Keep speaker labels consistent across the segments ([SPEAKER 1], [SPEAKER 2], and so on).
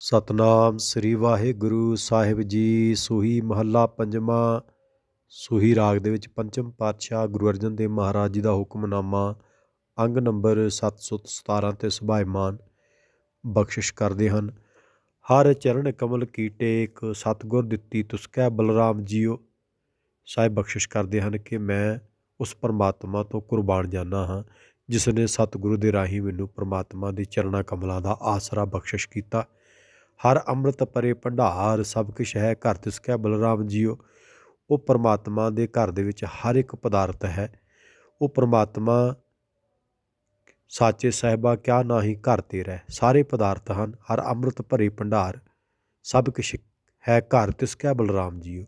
[SPEAKER 1] ਸਤਨਾਮ ਸ੍ਰੀ ਵਾਹਿਗੁਰੂ ਸਾਹਿਬ ਜੀ। ਸੂਹੀ ਮਹੱਲਾ ਪੰਜਵਾਂ, ਸੂਹੀ ਰਾਗ ਦੇ ਵਿੱਚ ਪੰਚਮ ਪਾਤਸ਼ਾਹ ਗੁਰੂ ਅਰਜਨ ਦੇਵ ਮਹਾਰਾਜ ਜੀ ਦਾ ਹੁਕਮਨਾਮਾ, ਅੰਗ ਨੰਬਰ 717 ਤੇ ਸੁਭਾਇਮਾਨ ਬਖਸ਼ਿਸ਼ ਕਰਦੇ ਹਨ। ਹਰ ਚਰਨ ਕਮਲ ਕੀ ਟੇਕ ਸਤਗੁਰ ਦਿੱਤੀ ਤੁਸਕੈ ਬਲਰਾਮ ਜੀਓ। ਸਾਹਿਬ ਬਖਸ਼ਿਸ਼ ਕਰਦੇ ਹਨ ਕਿ ਮੈਂ ਉਸ ਪਰਮਾਤਮਾ ਤੋਂ ਕੁਰਬਾਨ ਜਾਣਾ ਹਾਂ ਜਿਸ ਨੇ ਸਤਿਗੁਰੂ ਦੇ ਰਾਹੀਂ ਮੈਨੂੰ ਪਰਮਾਤਮਾ ਦੇ ਚਰਣਾ ਕਮਲਾਂ ਦਾ ਆਸਰਾ ਬਖਸ਼ਿਸ਼ ਕੀਤਾ। ਹਰ ਅੰਮ੍ਰਿਤ ਪਰੇ ਭੰਡਾਰ, ਸਭ ਕੁਛ ਹੈ ਘਰ ਤਿਸ ਕੈ ਬਲਰਾਮ ਜੀਓ। ਉਹ ਪਰਮਾਤਮਾ ਦੇ ਘਰ ਦੇ ਵਿੱਚ ਹਰ ਇੱਕ ਪਦਾਰਥ ਹੈ। ਉਹ ਪਰਮਾਤਮਾ ਸਾਚੇ ਸਾਹਿਬਾ ਕਿਆ ਨਾਹੀ ਘਰ 'ਤੇ ਰਹਿ ਸਾਰੇ ਪਦਾਰਥ ਹਨ, ਹਰ ਅੰਮ੍ਰਿਤ ਭਰੇ ਭੰਡਾਰ, ਸਭ ਕੁਛ ਹੈ ਘਰ ਤਿਸ ਕੈ ਬਲਰਾਮ ਜੀਓ।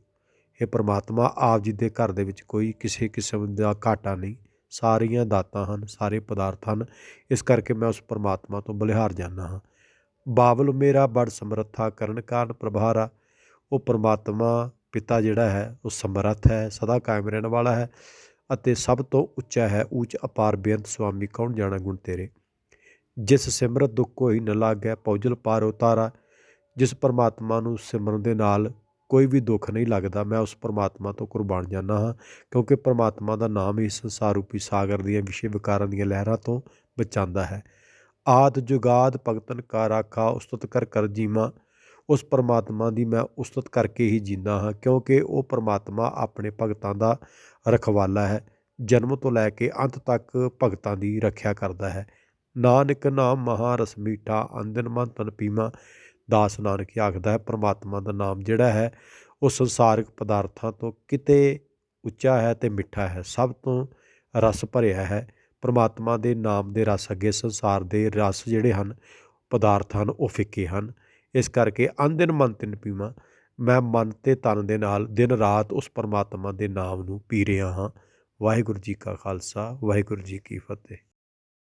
[SPEAKER 1] ਇਹ ਪਰਮਾਤਮਾ, ਆਪ ਜੀ ਦੇ ਘਰ ਦੇ ਵਿੱਚ ਕੋਈ ਕਿਸੇ ਕਿਸਮ ਦਾ ਘਾਟਾ ਨਹੀਂ। ਸਾਰੀਆਂ ਦਾਤਾਂ ਹਨ, ਸਾਰੇ ਪਦਾਰਥ ਹਨ। ਇਸ ਕਰਕੇ ਮੈਂ ਉਸ ਪਰਮਾਤਮਾ ਤੋਂ ਬਲਿਹਾਰ ਜਾਣਾ ਹਾਂ। ਬਾਵਲ ਮੇਰਾ ਬੜ ਸਮਰੱਥਾ ਕਰਨ ਕਾਰਨ ਪ੍ਰਭਾਰਾ। ਉਹ ਪਰਮਾਤਮਾ ਪਿਤਾ ਜਿਹੜਾ ਹੈ, ਉਹ ਸਮਰੱਥ ਹੈ, ਸਦਾ ਕਾਇਮ ਰਹਿਣ ਵਾਲਾ ਹੈ ਅਤੇ ਸਭ ਤੋਂ ਉੱਚਾ ਹੈ ਉੱਚ ਅਪਾਰ ਬੇਅੰਤ ਸੁਆਮੀ, ਕੌਣ ਜਾਣਾ ਗੁਣ ਤੇਰੇ? ਜਿਸ ਸਿਮਰਤ ਦੁੱਖ ਕੋਈ ਨ ਲਾਗੈ ਪੌਜਲ ਪਾਰ ਉਤਾਰਾ। ਜਿਸ ਪਰਮਾਤਮਾ ਨੂੰ ਸਿਮਰਨ ਦੇ ਨਾਲ ਕੋਈ ਵੀ ਦੁੱਖ ਨਹੀਂ ਲੱਗਦਾ, ਮੈਂ ਉਸ ਪਰਮਾਤਮਾ ਤੋਂ ਕੁਰਬਾਨ ਜਾਂਦਾ ਹਾਂ, ਕਿਉਂਕਿ ਪਰਮਾਤਮਾ ਦਾ ਨਾਮ ਹੀ ਸੰਸਾਰ ਰੂਪੀ ਸਾਗਰ ਦੀਆਂ ਵਿਸ਼ੇ ਵਿਕਾਰਾਂ ਦੀਆਂ ਲਹਿਰਾਂ ਤੋਂ ਬਚਾਉਂਦਾ ਹੈ। ਆਦ ਜੁਗਾਦ ਭਗਤਨ ਕਾ ਰਾਖਾ ਉਸਤਤ ਕਰ ਕਰ ਜੀਵਾਂ। ਉਸ ਪਰਮਾਤਮਾ ਦੀ ਮੈਂ ਉਸਤਤ ਕਰਕੇ ਹੀ ਜੀਂਦਾ ਹਾਂ, ਕਿਉਂਕਿ ਉਹ ਪਰਮਾਤਮਾ ਆਪਣੇ ਭਗਤਾਂ ਦਾ ਰਖਵਾਲਾ ਹੈ। ਜਨਮ ਤੋਂ ਲੈ ਕੇ ਅੰਤ ਤੱਕ ਭਗਤਾਂ ਦੀ ਰੱਖਿਆ ਕਰਦਾ ਹੈ। ਨਾਨਕ ਨਾਮ ਮਹਾ ਰਸ ਮੀਠਾ, ਅੰਦਨ ਮਨ ਤਨ ਪੀਮਾ ਦਾਸ ਨਾਨਕ ਆਖਦਾ ਹੈ, ਪਰਮਾਤਮਾ ਦਾ ਨਾਮ ਜਿਹੜਾ ਹੈ, ਉਹ ਸੰਸਾਰਿਕ ਪਦਾਰਥਾਂ ਤੋਂ ਕਿਤੇ ਉੱਚਾ ਹੈ ਤੇ ਮਿੱਠਾ ਹੈ। ਸਭ ਤੋਂ ਰਸ ਭਰਿਆ ਹੈ। ਪਰਮਾਤਮਾ ਦੇ ਨਾਮ ਦੇ ਰਸ ਅੱਗੇ ਸੰਸਾਰ ਦੇ ਰਸ ਜਿਹੜੇ ਹਨ, ਪਦਾਰਥ ਹਨ, ਉਹ ਫਿੱਕੇ ਹਨ। ਇਸ ਕਰਕੇ ਅੰਦਿਨ ਮਨ ਤਿਨ ਪੀਵਾਂ, ਮੈਂ ਮਨ ਤੇ ਤਨ ਦੇ ਨਾਲ ਦਿਨ ਰਾਤ ਉਸ ਪਰਮਾਤਮਾ ਦੇ ਨਾਮ ਨੂੰ ਪੀ ਰਿਹਾ ਹਾਂ। ਵਾਹਿਗੁਰੂ ਜੀ ਕਾ ਖਾਲਸਾ, ਵਾਹਿਗੁਰੂ ਜੀ ਕੀ ਫਤਿਹ।